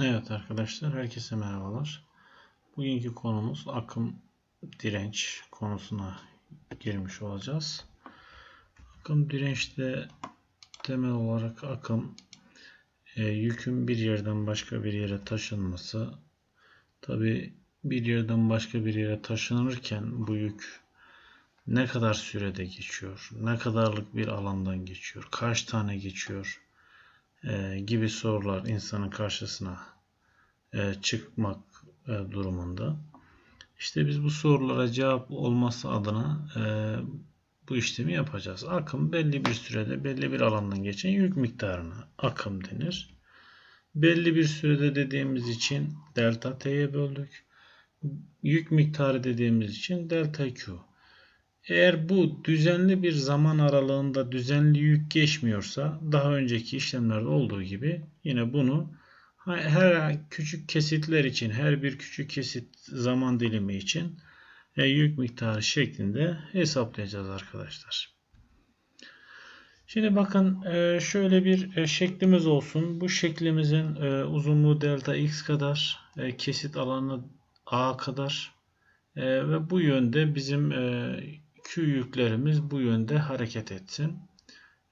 Evet arkadaşlar herkese merhabalar. Bugünkü konumuz akım direnç konusuna girmiş olacağız. Akım dirençte temel olarak akım e, yükün bir yerden başka bir yere taşınması. Tabi bir yerden başka bir yere taşınırken bu yük ne kadar sürede geçiyor, ne kadarlık bir alandan geçiyor, kaç tane geçiyor e, gibi sorular insanın karşısına e, çıkmak e, durumunda. İşte biz bu sorulara cevap olması adına bu işlemi yapacağız. Akım belli bir sürede belli bir alandan geçen yük miktarına akım denir. Belli bir sürede dediğimiz için delta t'ye böldük. Yük miktarı dediğimiz için delta q. Eğer bu düzenli bir zaman aralığında düzenli yük geçmiyorsa daha önceki işlemlerde olduğu gibi yine bunu her küçük kesitler için her bir küçük kesit zaman dilimi için e, yük miktarı şeklinde hesaplayacağız arkadaşlar. Şimdi bakın e, şöyle bir e, şeklimiz olsun. Bu şeklimizin uzunluğu delta x kadar, kesit alanı a kadar ve bu yönde bizim Q yüklerimiz bu yönde hareket etsin.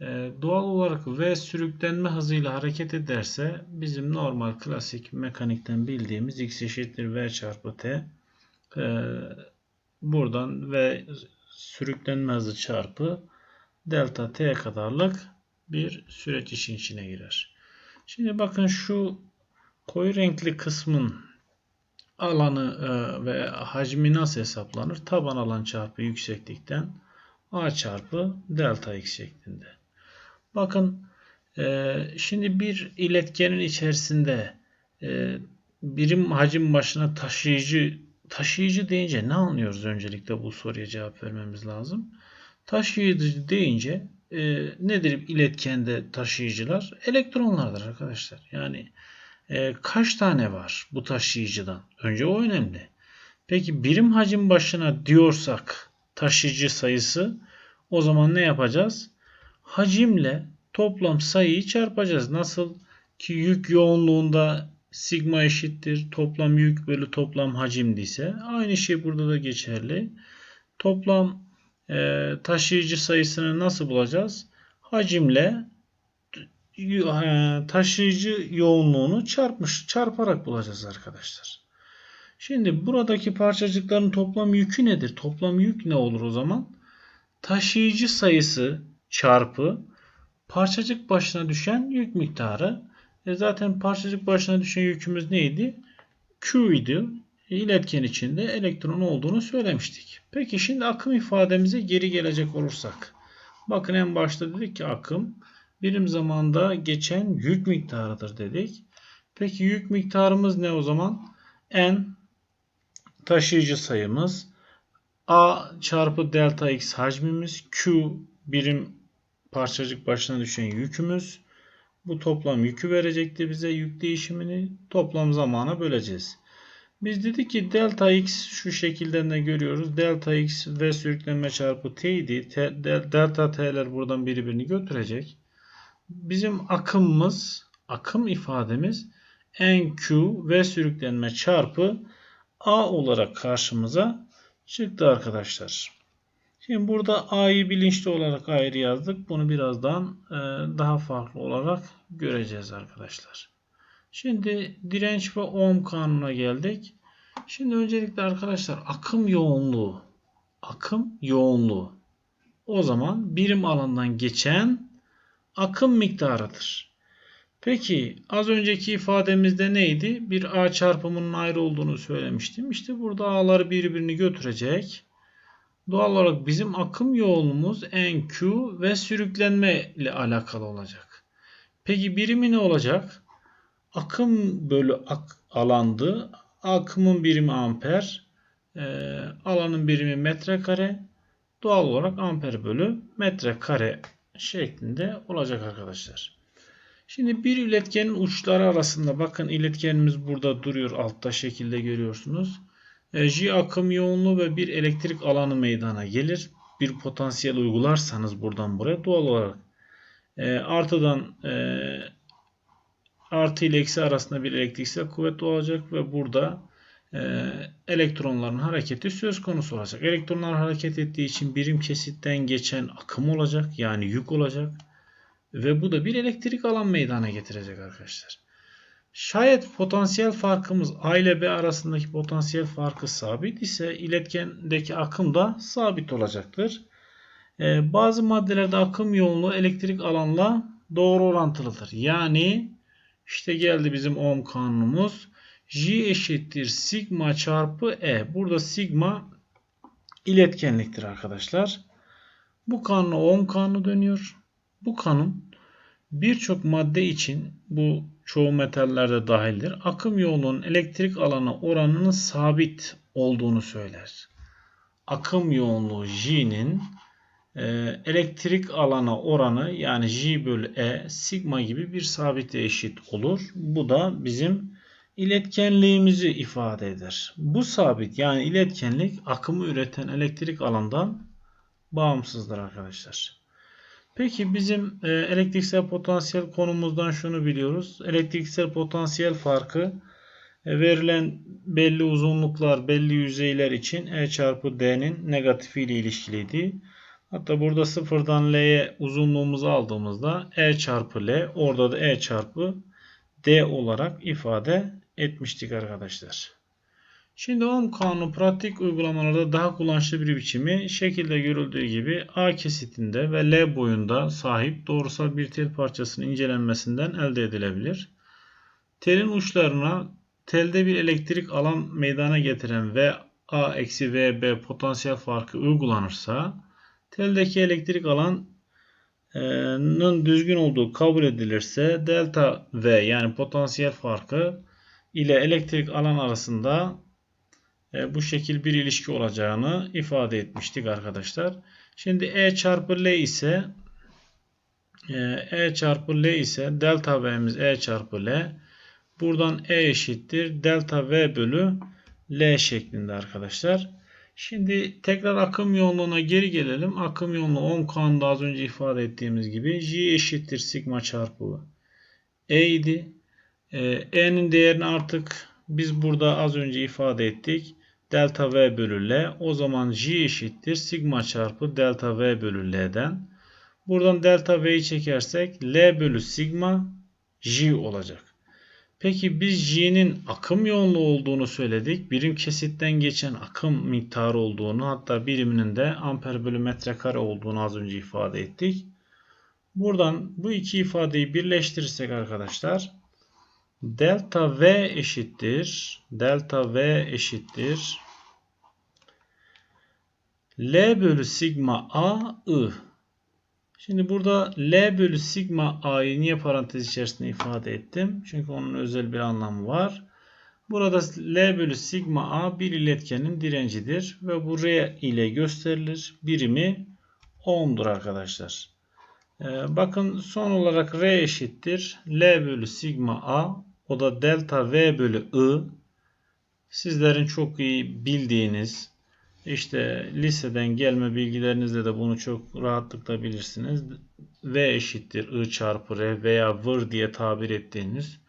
Ee, doğal olarak V sürüklenme hızıyla hareket ederse bizim normal klasik mekanikten bildiğimiz x eşittir V çarpı T ee, buradan V sürüklenme hızı çarpı delta T kadarlık bir süreç işin içine girer. Şimdi bakın şu koyu renkli kısmın alanı e, ve hacmi nasıl hesaplanır? Taban alan çarpı yükseklikten A çarpı delta x şeklinde. Bakın e, şimdi bir iletkenin içerisinde e, birim hacim başına taşıyıcı taşıyıcı deyince ne anlıyoruz öncelikle bu soruya cevap vermemiz lazım. Taşıyıcı deyince nedir iletkende taşıyıcılar? Elektronlardır arkadaşlar. Yani e, kaç tane var bu taşıyıcıdan? Önce o önemli. Peki birim hacim başına diyorsak taşıyıcı sayısı o zaman ne yapacağız? Hacimle toplam sayıyı çarpacağız. Nasıl ki yük yoğunluğunda sigma eşittir toplam yük bölü toplam hacim ise aynı şey burada da geçerli. Toplam e, taşıyıcı sayısını nasıl bulacağız? Hacimle taşıyıcı yoğunluğunu çarpmış, çarparak bulacağız arkadaşlar. Şimdi buradaki parçacıkların toplam yükü nedir? Toplam yük ne olur o zaman? Taşıyıcı sayısı çarpı parçacık başına düşen yük miktarı. E zaten parçacık başına düşen yükümüz neydi? Q idi. E, iletken içinde elektron olduğunu söylemiştik. Peki şimdi akım ifademize geri gelecek olursak. Bakın en başta dedik ki akım birim zamanda geçen yük miktarıdır dedik. Peki yük miktarımız ne o zaman? N taşıyıcı sayımız. A çarpı delta x hacmimiz. Q birim parçacık başına düşen yükümüz. Bu toplam yükü verecekti bize. Yük değişimini toplam zamana böleceğiz. Biz dedik ki delta x şu şekilde ne görüyoruz? Delta x ve sürüklenme çarpı t idi. T, delta t'ler buradan birbirini götürecek bizim akımımız, akım ifademiz NQ ve sürüklenme çarpı A olarak karşımıza çıktı arkadaşlar. Şimdi burada A'yı bilinçli olarak ayrı yazdık. Bunu birazdan e, daha farklı olarak göreceğiz arkadaşlar. Şimdi direnç ve ohm kanuna geldik. Şimdi öncelikle arkadaşlar akım yoğunluğu akım yoğunluğu o zaman birim alandan geçen akım miktarıdır. Peki az önceki ifademizde neydi? Bir A çarpımının ayrı olduğunu söylemiştim. İşte burada A'lar birbirini götürecek. Doğal olarak bizim akım yoğunluğumuz NQ ve sürüklenme ile alakalı olacak. Peki birimi ne olacak? Akım bölü ak alandı. Akımın birimi amper. E, alanın birimi metrekare. Doğal olarak amper bölü metrekare şeklinde olacak arkadaşlar. Şimdi bir iletkenin uçları arasında bakın iletkenimiz burada duruyor altta şekilde görüyorsunuz. E, J akım yoğunluğu ve bir elektrik alanı meydana gelir. Bir potansiyel uygularsanız buradan buraya doğal olarak e, artıdan e, artı ile eksi arasında bir elektriksel kuvvet olacak ve burada elektronların hareketi söz konusu olacak. Elektronlar hareket ettiği için birim kesitten geçen akım olacak. Yani yük olacak. Ve bu da bir elektrik alan meydana getirecek arkadaşlar. Şayet potansiyel farkımız A ile B arasındaki potansiyel farkı sabit ise iletkendeki akım da sabit olacaktır. Ee, bazı maddelerde akım yoğunluğu elektrik alanla doğru orantılıdır. Yani işte geldi bizim ohm kanunumuz. J eşittir sigma çarpı E. Burada sigma iletkenliktir arkadaşlar. Bu kanuna ohm kanunu dönüyor. Bu kanun birçok madde için bu çoğu metallerde dahildir. Akım yoğunluğunun elektrik alanı oranının sabit olduğunu söyler. Akım yoğunluğu J'nin e, elektrik alana oranı yani J bölü E sigma gibi bir sabite eşit olur. Bu da bizim iletkenliğimizi ifade eder. Bu sabit yani iletkenlik akımı üreten elektrik alandan bağımsızdır arkadaşlar. Peki bizim e, elektriksel potansiyel konumuzdan şunu biliyoruz. Elektriksel potansiyel farkı e, verilen belli uzunluklar, belli yüzeyler için E çarpı D'nin negatifiyle ilişkiliydi. Hatta burada sıfırdan L'ye uzunluğumuzu aldığımızda E çarpı L orada da E çarpı D olarak ifade etmiştik arkadaşlar. Şimdi ohm kanunu pratik uygulamalarda daha kullanışlı bir biçimi şekilde görüldüğü gibi A kesitinde ve L boyunda sahip doğrusal bir tel parçasının incelenmesinden elde edilebilir. Telin uçlarına telde bir elektrik alan meydana getiren V A eksi VB potansiyel farkı uygulanırsa teldeki elektrik alanın düzgün olduğu kabul edilirse delta V yani potansiyel farkı ile elektrik alan arasında e, bu şekil bir ilişki olacağını ifade etmiştik arkadaşlar. Şimdi E çarpı L ise e, e çarpı L ise delta V'miz E çarpı L. Buradan E eşittir delta V bölü L şeklinde arkadaşlar. Şimdi tekrar akım yoğunluğuna geri gelelim. Akım yoğunluğu 10 kanunda az önce ifade ettiğimiz gibi J eşittir sigma çarpı E idi. E, E'nin değerini artık biz burada az önce ifade ettik delta V bölü L. O zaman J eşittir sigma çarpı delta V bölü L'den. Buradan delta V'yi çekersek L bölü sigma J olacak. Peki biz J'nin akım yoğunluğu olduğunu söyledik. Birim kesitten geçen akım miktarı olduğunu hatta biriminin de amper bölü metrekare olduğunu az önce ifade ettik. Buradan bu iki ifadeyi birleştirirsek arkadaşlar delta V eşittir delta V eşittir L bölü sigma A I. Şimdi burada L bölü sigma A'yı niye parantez içerisinde ifade ettim? Çünkü onun özel bir anlamı var. Burada L bölü sigma A bir iletkenin direncidir ve bu R ile gösterilir. Birimi ohm'dur arkadaşlar. Ee, bakın son olarak R eşittir. L bölü sigma A o da delta V bölü I. Sizlerin çok iyi bildiğiniz işte liseden gelme bilgilerinizle de bunu çok rahatlıkla bilirsiniz. V eşittir I çarpı R veya vır diye tabir ettiğiniz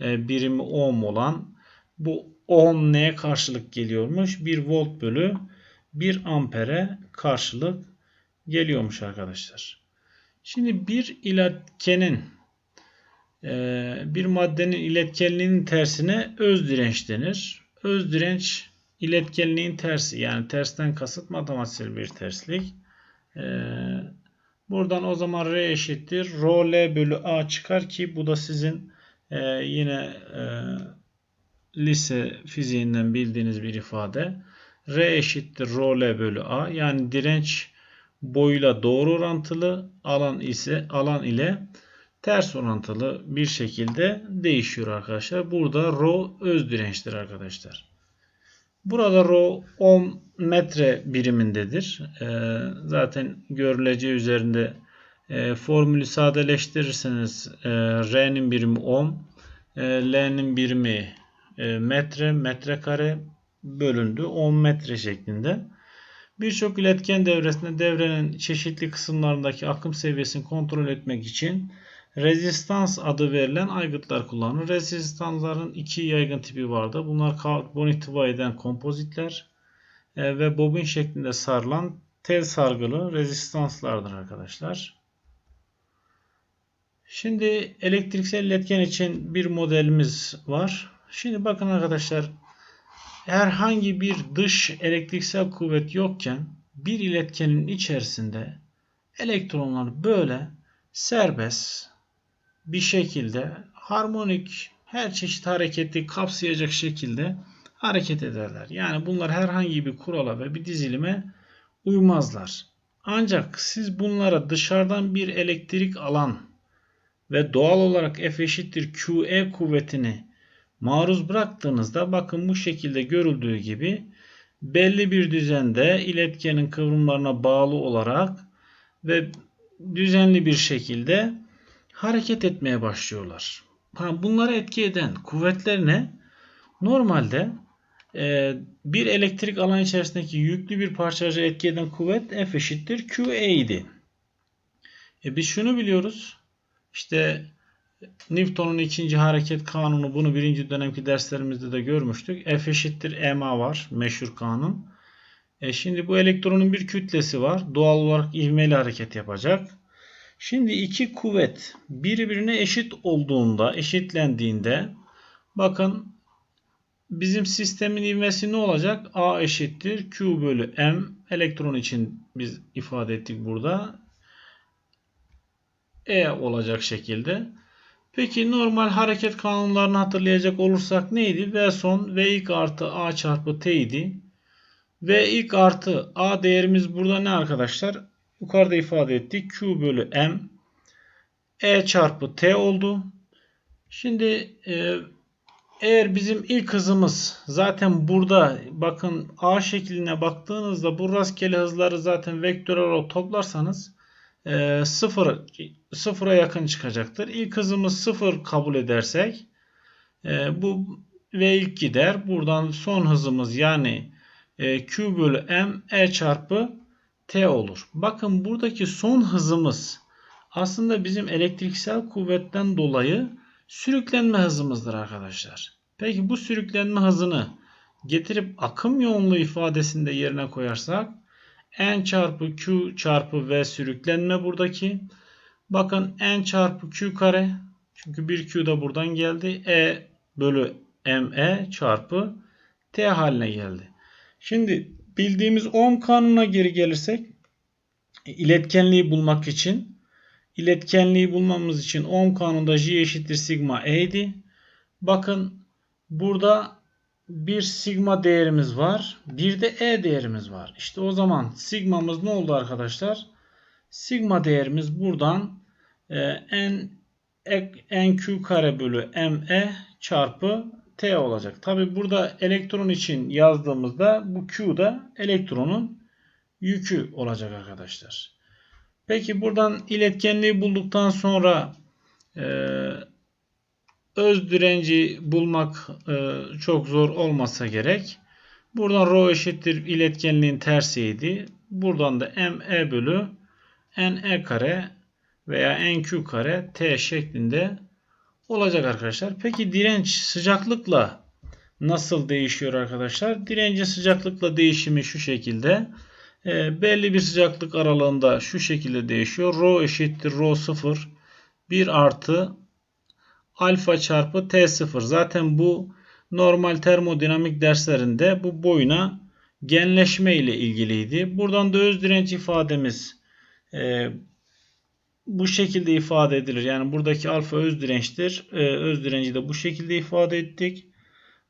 e, birimi ohm olan bu ohm neye karşılık geliyormuş? 1 volt bölü 1 ampere karşılık geliyormuş arkadaşlar. Şimdi bir iletkenin e, bir maddenin iletkenliğinin tersine öz direnç denir. Öz direnç iletkenliğin tersi yani tersten kasıt matematiksel bir terslik. Ee, buradan o zaman R eşittir. Rho L bölü A çıkar ki bu da sizin e, yine e, lise fiziğinden bildiğiniz bir ifade. R eşittir Rho L bölü A yani direnç boyuyla doğru orantılı alan ise alan ile ters orantılı bir şekilde değişiyor arkadaşlar. Burada rho öz dirençtir arkadaşlar. Burada rho 10 metre birimindedir. E, zaten görüleceği üzerinde e, formülü sadeleştirirseniz e, R'nin birimi ohm, e, L'nin birimi e, metre, metrekare bölündü 10 metre şeklinde. Birçok iletken devresinde devrenin çeşitli kısımlarındaki akım seviyesini kontrol etmek için rezistans adı verilen aygıtlar kullanılır. Rezistansların iki yaygın tipi vardı. Bunlar karbon ihtiva eden kompozitler e, ve bobin şeklinde sarılan tel sargılı rezistanslardır arkadaşlar. Şimdi elektriksel iletken için bir modelimiz var. Şimdi bakın arkadaşlar herhangi bir dış elektriksel kuvvet yokken bir iletkenin içerisinde elektronlar böyle serbest bir şekilde harmonik her çeşit hareketi kapsayacak şekilde hareket ederler. Yani bunlar herhangi bir kurala ve bir dizilime uymazlar. Ancak siz bunlara dışarıdan bir elektrik alan ve doğal olarak F eşittir QE kuvvetini maruz bıraktığınızda bakın bu şekilde görüldüğü gibi belli bir düzende iletkenin kıvrımlarına bağlı olarak ve düzenli bir şekilde hareket etmeye başlıyorlar. Bunlara etki eden kuvvetler ne? Normalde e, bir elektrik alan içerisindeki yüklü bir parçacığa etki eden kuvvet F eşittir QE idi. E biz şunu biliyoruz. İşte Newton'un ikinci hareket kanunu bunu birinci dönemki derslerimizde de görmüştük. F eşittir ma var meşhur kanun. E şimdi bu elektronun bir kütlesi var. Doğal olarak ivmeli hareket yapacak. Şimdi iki kuvvet birbirine eşit olduğunda, eşitlendiğinde bakın bizim sistemin ivmesi ne olacak? A eşittir Q bölü M. Elektron için biz ifade ettik burada. E olacak şekilde. Peki normal hareket kanunlarını hatırlayacak olursak neydi? V son V ilk artı A çarpı T idi. V ilk artı A değerimiz burada ne arkadaşlar? Yukarıda ifade ettik. Q bölü M E çarpı T oldu. Şimdi e, eğer bizim ilk hızımız zaten burada bakın A şekline baktığınızda bu rastgele hızları zaten vektörel olarak toplarsanız e, sıfır, sıfıra yakın çıkacaktır. İlk hızımız sıfır kabul edersek e, bu V ilk gider. Buradan son hızımız yani e, Q bölü M E çarpı T olur. Bakın buradaki son hızımız aslında bizim elektriksel kuvvetten dolayı sürüklenme hızımızdır arkadaşlar. Peki bu sürüklenme hızını getirip akım yoğunluğu ifadesinde yerine koyarsak N çarpı Q çarpı V sürüklenme buradaki. Bakın N çarpı Q kare. Çünkü bir Q da buradan geldi. E bölü ME çarpı T haline geldi. Şimdi bildiğimiz Ohm kanununa geri gelirsek iletkenliği bulmak için iletkenliği bulmamız için Ohm kanununda J eşittir sigma E'ydi. Bakın burada bir sigma değerimiz var. Bir de E değerimiz var. İşte o zaman sigmamız ne oldu arkadaşlar? Sigma değerimiz buradan e, n, n q kare bölü me çarpı t olacak. Tabi burada elektron için yazdığımızda bu q da elektronun yükü olacak arkadaşlar. Peki buradan iletkenliği bulduktan sonra e, öz direnci bulmak e, çok zor olmasa gerek. Buradan rho eşittir iletkenliğin tersiydi. Buradan da me bölü ne kare veya nq kare t şeklinde olacak arkadaşlar. Peki direnç sıcaklıkla nasıl değişiyor arkadaşlar? Direnci sıcaklıkla değişimi şu şekilde. E, belli bir sıcaklık aralığında şu şekilde değişiyor. Rho eşittir rho 0 1 artı alfa çarpı T0. Zaten bu normal termodinamik derslerinde bu boyuna genleşme ile ilgiliydi. Buradan da öz direnç ifademiz e, bu şekilde ifade edilir. Yani buradaki alfa öz dirençtir. E, öz direnci de bu şekilde ifade ettik.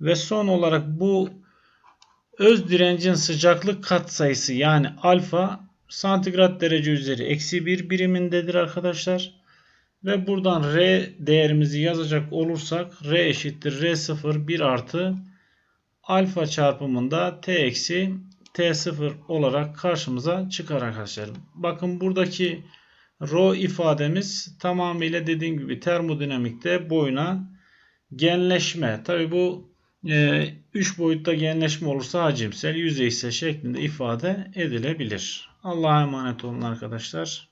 Ve son olarak bu öz direncin sıcaklık katsayısı yani alfa santigrat derece üzeri eksi 1 birimindedir arkadaşlar. Ve buradan R değerimizi yazacak olursak R eşittir R0 1 artı alfa çarpımında T eksi T0 olarak karşımıza çıkar arkadaşlar. Bakın buradaki rho ifademiz tamamıyla dediğim gibi termodinamikte boyuna genleşme. Tabi bu 3 e, boyutta genleşme olursa hacimsel, yüzeysel şeklinde ifade edilebilir. Allah'a emanet olun arkadaşlar.